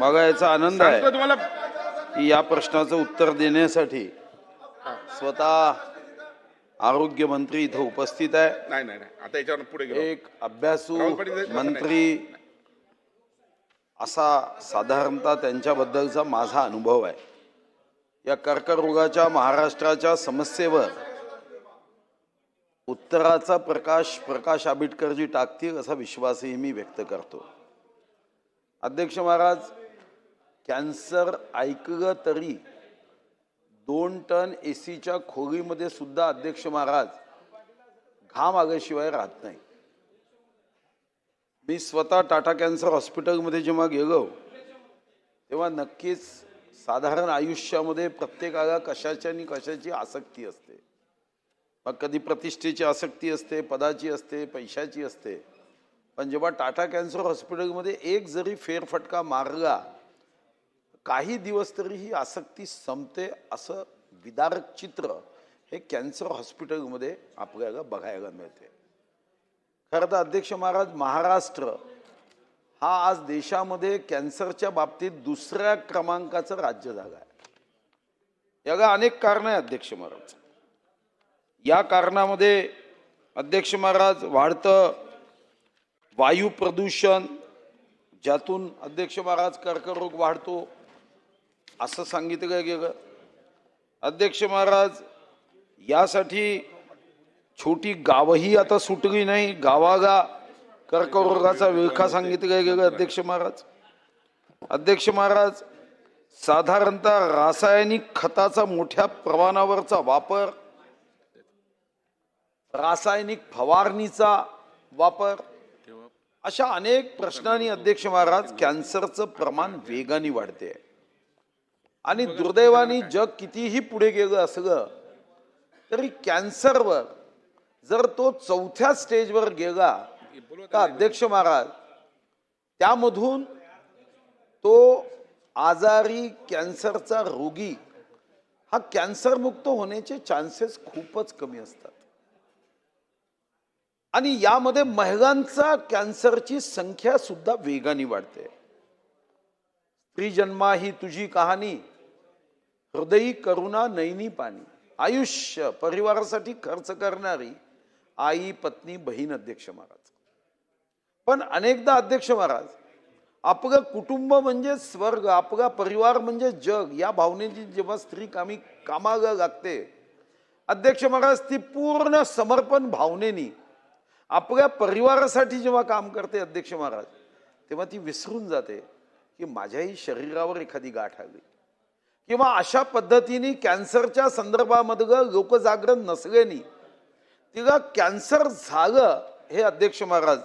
मला याचा आनंद आहे. तुम्हाला. की या प्रश्नाचं उत्तर देण्यासाठी स्वतः आरोग्य मंत्री इथं उपस्थित आहे. नाही नाही नाही. आता याच्यावर पुढे गेलो. एक अभ्यासू राहुल पाटील. मंत्री असा साधारणतः त्यांच्याबद्दलचा माझा अनुभव आहे. या कर्करोगाच्या महाराष्ट्राच्या समस्येवर उत्तराचा प्रकाश प्रकाश आंबेडकरजी टाकतील असा विश्वासही मी व्यक्त करतो. अध्यक्ष महाराज कॅन्सर ऐकलं तरी दोन टन ए सीच्या खोलीमध्ये सुद्धा अध्यक्ष महाराज घाम आल्याशिवाय राहत नाही. मी स्वतः टाटा कॅन्सर हॉस्पिटलमध्ये जेव्हा गेलो तेव्हा नक्कीच साधारण आयुष्यामध्ये प्रत्येकाला कशाची आणि कशाची आसक्ती असते. मग कधी प्रतिष्ठेची आसक्ती असते पदाची असते पैशाची असते. पण जेव्हा टाटा कॅन्सर हॉस्पिटलमध्ये एक जरी फेरफटका मारला काही दिवस तरी ही आसक्ती संपते असं विदारक चित्र हे कॅन्सर हॉस्पिटलमध्ये आपल्याला बघायला मिळते. खरं तर अध्यक्ष महाराज महाराष्ट्र हा आज देशामध्ये कॅन्सरच्या बाबतीत दुसऱ्या क्रमांकाचं राज्य झालं आहे. याला अनेक कारणं आहे अध्यक्ष महाराज. या कारणामध्ये अध्यक्ष महाराज वाढतं वायू प्रदूषण ज्यातून अध्यक्ष महाराज कर्करोग वाढतो असं सांगितलं गेलं अध्यक्ष महाराज यासाठी छोटी गावही आता सुटली नाही. गावागा कर्करोगाचा विळखा सांगितलं गेलं अध्यक्ष महाराज? अध्यक्ष महाराज साधारणतः रासायनिक खताचा मोठ्या प्रमाणावरचा वापर रासायनिक फवारणीचा वापर अशा अनेक प्रश्नांनी अध्यक्ष महाराज कॅन्सरचं प्रमाण वेगाने वाढते आणि दुर्दैवाने जग कितीही पुढे गेलं असलं तरी कॅन्सरवर जर तो चौथ्या स्टेजवर गेला तर अध्यक्ष महाराज त्यामधून तो आजारी कॅन्सरचा रोगी हा कॅन्सर मुक्त होण्याचे चान्सेस खूपच कमी असतात. आणि यामध्ये महिलांचा कॅन्सरची संख्या सुद्धा वेगाने वाढते. स्त्री जन्मा ही तुझी कहाणी. हृदयी करुणा नैनी पाणी. आयुष्य परिवारासाठी खर्च करणारी आई पत्नी बहीण अध्यक्ष महाराज. पण अनेकदा अध्यक्ष महाराज आपलं कुटुंब म्हणजे स्वर्ग आपला परिवार म्हणजे जग या भावनेची जेव्हा स्त्री कामी कामाला लागते अध्यक्ष महाराज ती पूर्ण समर्पण भावनेनी आपल्या परिवारासाठी जेव्हा काम करते अध्यक्ष महाराज तेव्हा ती विसरून जाते की माझ्याही शरीरावर एखादी गाठ आली. किंवा अशा पद्धतीने कॅन्सरच्या संदर्भामध्ये लोकजागरण नसल्याने तिला कॅन्सर झालं हे अध्यक्ष महाराज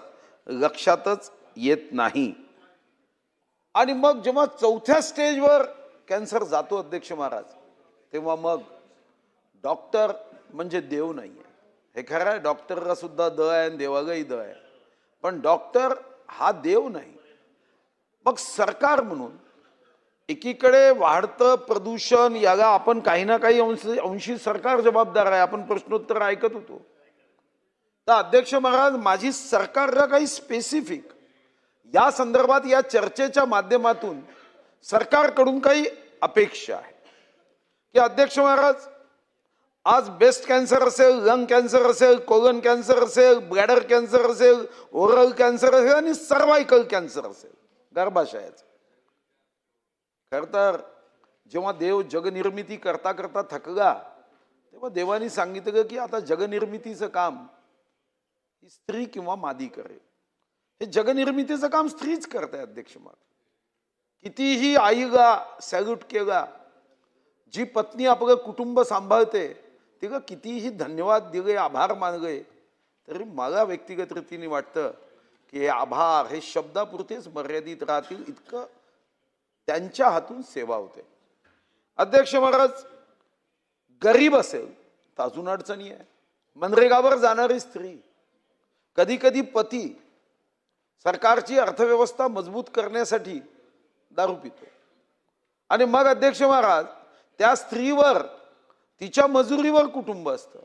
लक्षातच येत नाही. आणि मग जेव्हा चौथ्या स्टेजवर कॅन्सर जातो अध्यक्ष महाराज तेव्हा मग डॉक्टर म्हणजे देव नाही आहे हे खरं आहे डॉक्टरला सुद्धा द आहे आणि देवालाही द आहे. पण डॉक्टर हा देव नाही. मग सरकार म्हणून एकीकडे वाढतं प्रदूषण याला आपण काही ना काही अंश अंशी सरकार जबाबदार आहे. आपण प्रश्नोत्तर ऐकत होतो. तर अध्यक्ष महाराज माझी सरकारला काही स्पेसिफिक या संदर्भात या चर्चेच्या माध्यमातून सरकारकडून काही अपेक्षा आहे. की अध्यक्ष महाराज आज बेस्ट कॅन्सर असेल लंग कॅन्सर असेल कोलन कॅन्सर असेल ब्लॅडर कॅन्सर असेल ओरल कॅन्सर असेल आणि सर्वायकल कॅन्सर असेल. गर्भाशयाचं. खर तर जेव्हा देव जगनिर्मिती करता करता थकला तेव्हा देवानी सांगितलं की आता जगनिर्मितीचं काम ही स्त्री किंवा मादी करेल. हे जगनिर्मितीचं काम स्त्रीच करते अध्यक्ष महाराज कितीही आईला सॅल्यूट केला जी पत्नी आपलं कुटुंब सांभाळते तिला कितीही धन्यवाद दिले आभार मानले तरी मला व्यक्तिगत रीतीने वाटतं की हे आभार हे शब्दापुरतेच मर्यादित राहतील इतकं त्यांच्या हातून सेवा होते. अध्यक्ष महाराज गरीब असेल तर अजून अडचणी आहे. मनरेगावर जाणारी स्त्री कधी कधी पती सरकारची अर्थव्यवस्था मजबूत करण्यासाठी दारू पितो. आणि मग अध्यक्ष महाराज त्या स्त्रीवर तिच्या मजुरीवर कुटुंब असतं.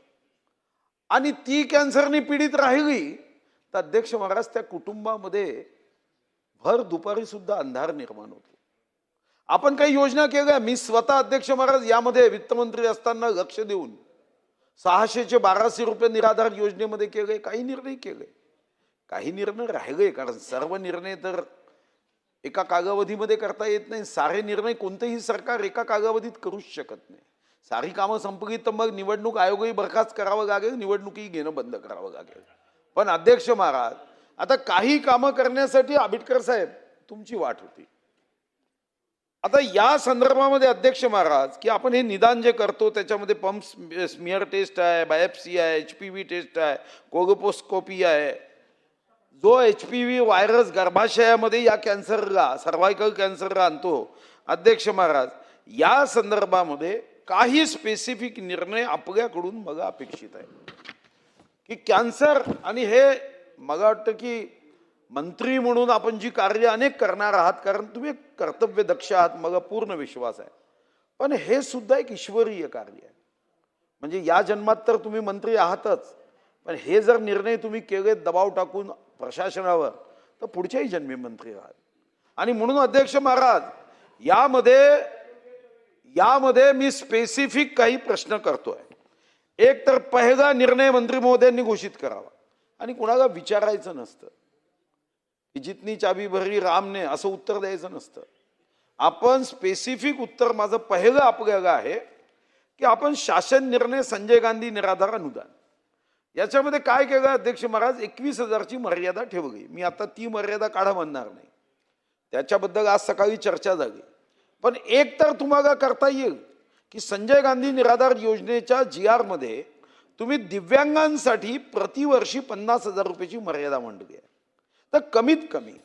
आणि ती कॅन्सरने पीडित राहिली तर अध्यक्ष महाराज त्या कुटुंबामध्ये भर दुपारी सुद्धा अंधार निर्माण होतो. आपण काही योजना केल्या. मी स्वतः अध्यक्ष महाराज यामध्ये वित्तमंत्री असताना लक्ष देऊन सहाशेचे बाराशे रुपये निराधार योजनेमध्ये केले. काही निर्णय केले. काही निर्णय राहिले कारण सर्व निर्णय तर एका कालावधीमध्ये करता येत नाही. सारे निर्णय कोणतेही सरकार एका कालावधीत करूच शकत नाही. सारी कामं संपली तर मग निवडणूक आयोगही बरखास्त करावं लागेल निवडणुकी घेणं बंद करावं लागेल. पण अध्यक्ष महाराज आता काही कामं करण्यासाठी आंबेडकर साहेब तुमची वाट होती. आता या संदर्भामध्ये अध्यक्ष महाराज की आपण हे निदान जे करतो त्याच्यामध्ये पंप स्मिअर टेस्ट आहे बायोप्सी आहे एच पी व्ही टेस्ट आहे कोगोपोस्कोपी आहे. जो एच पी व्ही व्हायरस गर्भाशयामध्ये या कॅन्सरला सर्वायकल कॅन्सरला आणतो अध्यक्ष महाराज या संदर्भामध्ये काही स्पेसिफिक निर्णय आपल्याकडून मग अपेक्षित आहे. की कॅन्सर आणि हे मला वाटतं की मंत्री म्हणून आपण जी कार्य अनेक करणार आहात कारण तुम्ही कर्तव्य दक्ष आहात मग पूर्ण विश्वास आहे. पण हे सुद्धा एक ईश्वरीय कार्य आहे. म्हणजे या जन्मात तर तुम्ही मंत्री आहातच पण हे जर निर्णय तुम्ही केले दबाव टाकून प्रशासनावर तर पुढच्याही जन्मी मंत्री आहात आणि म्हणून अध्यक्ष महाराज यामध्ये यामध्ये मी स्पेसिफिक काही प्रश्न करतोय. एक तर पहिला निर्णय मंत्री महोदयांनी घोषित करावा. आणि कुणाला विचारायचं नसतं. की जितनी चाबी भरली रामने असं उत्तर द्यायचं नसतं. आपण स्पेसिफिक उत्तर माझं पहिलं आपल्याला आहे की आपण शासन निर्णय संजय गांधी निराधार अनुदान. याच्यामध्ये काय केलं अध्यक्ष महाराज? एकवीस हजारची मर्यादा ठेवली. मी आता ती मर्यादा काढा म्हणणार नाही. त्याच्याबद्दल आज सकाळी चर्चा झाली. पण एक तर तुम्हाला करता येईल की संजय गांधी निराधार योजनेच्या जी आरमध्ये तुम्ही दिव्यांगांसाठी प्रतिवर्षी पन्नास हजार रुपयाची मर्यादा मांडली आहे. तर कमीत कमी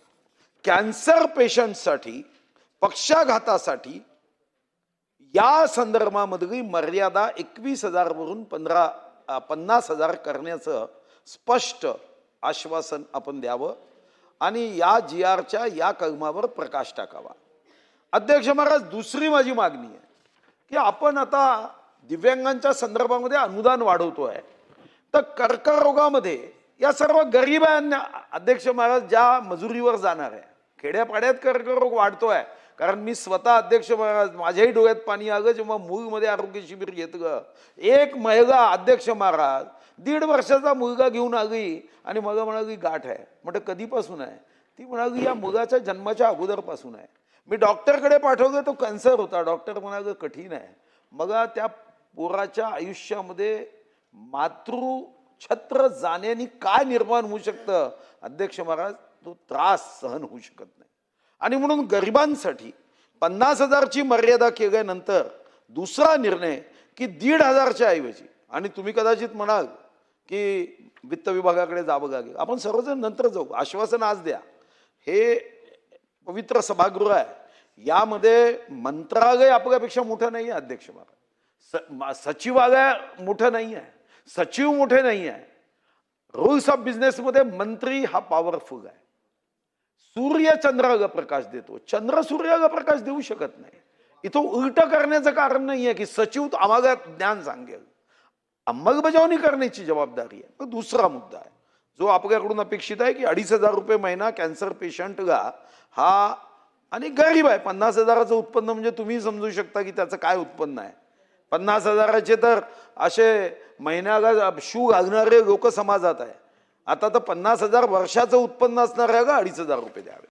कॅन्सर पेशंटसाठी पक्षाघातासाठी या संदर्भामधली मर्यादा एकवीस हजारवरून पंधरा पन्नास हजार करण्याचं स्पष्ट आश्वासन आपण द्यावं आणि या जी आरच्या या कलमावर प्रकाश टाकावा. अध्यक्ष महाराज दुसरी माझी मागणी आहे की आपण आता दिव्यांगांच्या संदर्भामध्ये अनुदान वाढवतो आहे तर कर्करोगामध्ये या सर्व गरिबांना अध्यक्ष महाराज ज्या मजुरीवर जाणार आहे खेड्यापाड्यात कर्करोग वाढतोय कारण मी स्वतः अध्यक्ष महाराज माझ्याही डोळ्यात पाणी आलं जेव्हा मूळमध्ये आरोग्य शिबिर घेतलं. एक महिला अध्यक्ष महाराज दीड वर्षाचा मुलगा घेऊन आली आणि मला म्हणाली गाठ आहे. म्हटलं कधीपासून आहे? ती म्हणाली या मुलाच्या जन्माच्या अगोदरपासून आहे. मी डॉक्टरकडे पाठवलं तो कॅन्सर होता. डॉक्टर म्हणागं कठीण आहे. मग त्या पोराच्या आयुष्यामध्ये मातृ छत्र जाण्याने काय निर्माण होऊ शकतं? अध्यक्ष महाराज तो त्रास सहन होऊ शकत नाही. आणि म्हणून गरिबांसाठी पन्नास हजारची मर्यादा केल्यानंतर दुसरा निर्णय की दीड हजारच्या ऐवजी आणि तुम्ही कदाचित म्हणाल की वित्त विभागाकडे जावं लागेल आपण सर्वजण नंतर जाऊ. आश्वासन आज द्या. हे पवित्र सभागृह आहे. यामध्ये मंत्रालय आपल्यापेक्षा मोठं नाही आहे अध्यक्ष महाराज. स सचिवालय मोठं नाही आहे सचिव मोठे नाही आहे रूल्स ऑफ बिझनेसमध्ये मंत्री हा पॉवरफुल आहे. सूर्य चंद्राला प्रकाश देतो. चंद्र सूर्याला प्रकाश देऊ शकत नाही. इथं उलट करण्याचं कारण नाही आहे की सचिव आम्हाला ज्ञान सांगेल. अंमलबजावणी करण्याची जबाबदारी आहे. पण दुसरा मुद्दा आहे. जो आपल्याकडून अपेक्षित आहे की अडीच हजार रुपये महिना कॅन्सर पेशंटला हा आणि गरीब आहे. पन्नास हजाराचं उत्पन्न म्हणजे तुम्ही समजू शकता की त्याचं काय उत्पन्न आहे. पन्नास हजाराचे तर असे महिन्याला शू घालणारे लोक समाजात आहे. आता तर पन्नास हजार वर्षाचं उत्पन्न असणाऱ्याला अडीच हजार रुपये द्यावे.